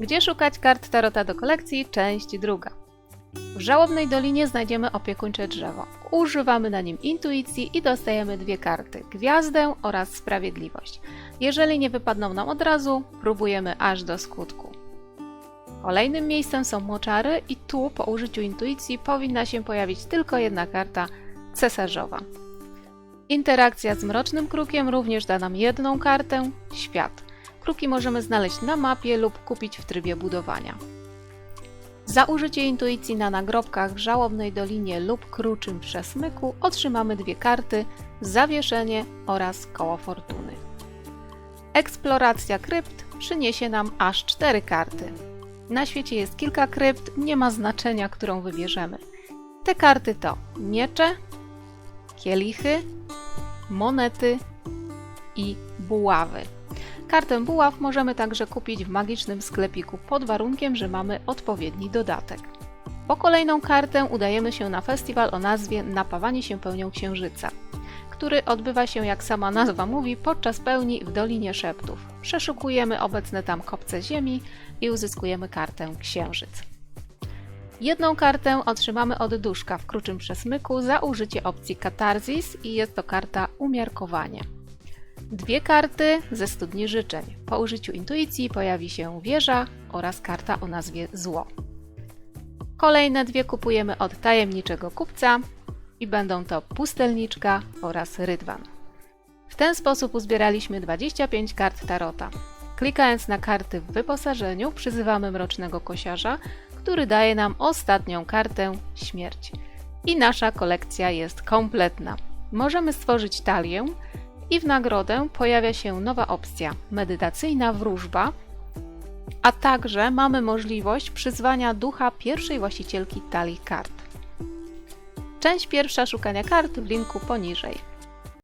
Gdzie szukać kart Tarota do kolekcji? Część druga. W Żałobnej Dolinie znajdziemy opiekuńcze drzewo. Używamy na nim intuicji i dostajemy dwie karty: Gwiazdę oraz Sprawiedliwość. Jeżeli nie wypadną nam od razu, próbujemy aż do skutku. Kolejnym miejscem są moczary i tu po użyciu intuicji powinna się pojawić tylko jedna karta cesarzowa. Interakcja z mrocznym krukiem również da nam jedną kartę świat. Kruki możemy znaleźć na mapie lub kupić w trybie budowania. Za użycie intuicji na nagrobkach w Żałobnej Dolinie lub Kruczym Przesmyku otrzymamy dwie karty Zawieszenie oraz Koło Fortuny. Eksploracja krypt przyniesie nam aż cztery karty. Na świecie jest kilka krypt, nie ma znaczenia, którą wybierzemy. Te karty to miecze, kielichy, monety i buławy. Kartę buław możemy także kupić w magicznym sklepiku pod warunkiem, że mamy odpowiedni dodatek. Po kolejną kartę udajemy się na festiwal o nazwie Napawanie się pełnią księżyca, który odbywa się, jak sama nazwa mówi, podczas pełni w Dolinie Szeptów. Przeszukujemy obecne tam kopce ziemi i uzyskujemy kartę księżyc. Jedną kartę otrzymamy od duszka w kruczym przesmyku za użycie opcji Katarzis i jest to karta Umiarkowanie. Dwie karty ze studni życzeń. Po użyciu intuicji pojawi się wieża oraz karta o nazwie Zło. Kolejne dwie kupujemy od tajemniczego kupca i będą to pustelniczka oraz rydwan. W ten sposób uzbieraliśmy 25 kart tarota. Klikając na karty w wyposażeniu przyzywamy mrocznego kosiarza, który daje nam ostatnią kartę śmierć. I nasza kolekcja jest kompletna. Możemy stworzyć talię i w nagrodę pojawia się nowa opcja medytacyjna wróżba, a także mamy możliwość przyzwania ducha pierwszej właścicielki talii kart. Część pierwsza szukania kart w linku poniżej.